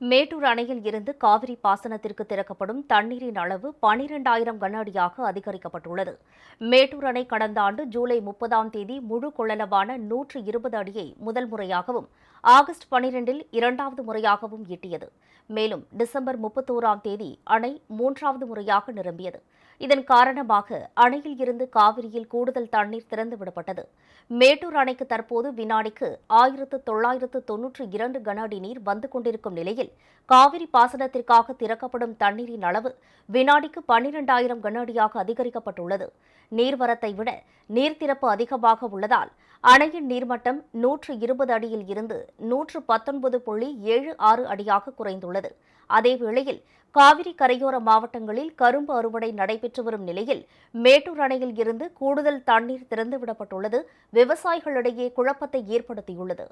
மேட்டூர் அணையில் இருந்து காவிரி பாசனத்திற்கு திறக்கப்படும் தண்ணீரின் அளவு பனிரெண்டாயிரம் கன அடியாக அதிகரிக்கப்பட்டுள்ளது. மேட்டூர் அணை கடந்த ஆண்டு ஜூலை முப்பதாம் தேதி முழு கொள்ளளவான நூற்று இருபது அடியை முதல் முறையாகவும் ஆகஸ்ட் பனிரெண்டில் இரண்டாவது முறையாகவும் எட்டியது மேலும் டிசம்பர் முப்பத்தோராம் தேதி அணை மூன்றாவது முறையாக நிரம்பியது. இதன் காரணமாக அணையில் இருந்து காவிரியில் கூடுதல் தண்ணீர் திறந்துவிடப்பட்டது மேட்டூர் அணைக்கு தற்போது வினாடிக்கு ஆயிரத்து தொள்ளாயிரத்து தொன்னூற்று இரண்டு கன அடி நீர் வந்து கொண்டிருக்கும் நிலையில் காவிரி பாசனத்திற்காக திறக்கப்படும் தண்ணீரின் அளவு வினாடிக்கு பன்னிரண்டாயிரம் கன அடியாக அதிகரிக்கப்பட்டுள்ளது. நீர்வரத்தை விட நீர்த்திறப்பு அதிகமாக உள்ளதால் அணையின் நீர்மட்டம் நூற்று இருபது அடியில் இருந்து நூற்று பத்தொன்பது புள்ளி ஏழு ஆறு அடியாக குறைந்துள்ளது. அதேவேளையில் காவிரி கரையோர மாவட்டங்களில் கரும்பு அறுவடை நடைபெற்று வரும் நிலையில் மேட்டூர் அணையில் இருந்து கூடுதல் தண்ணீர் திறந்துவிடப்பட்டுள்ளது. விவசாயிகளிடையே குழப்பத்தை ஏற்படுத்தியுள்ளது.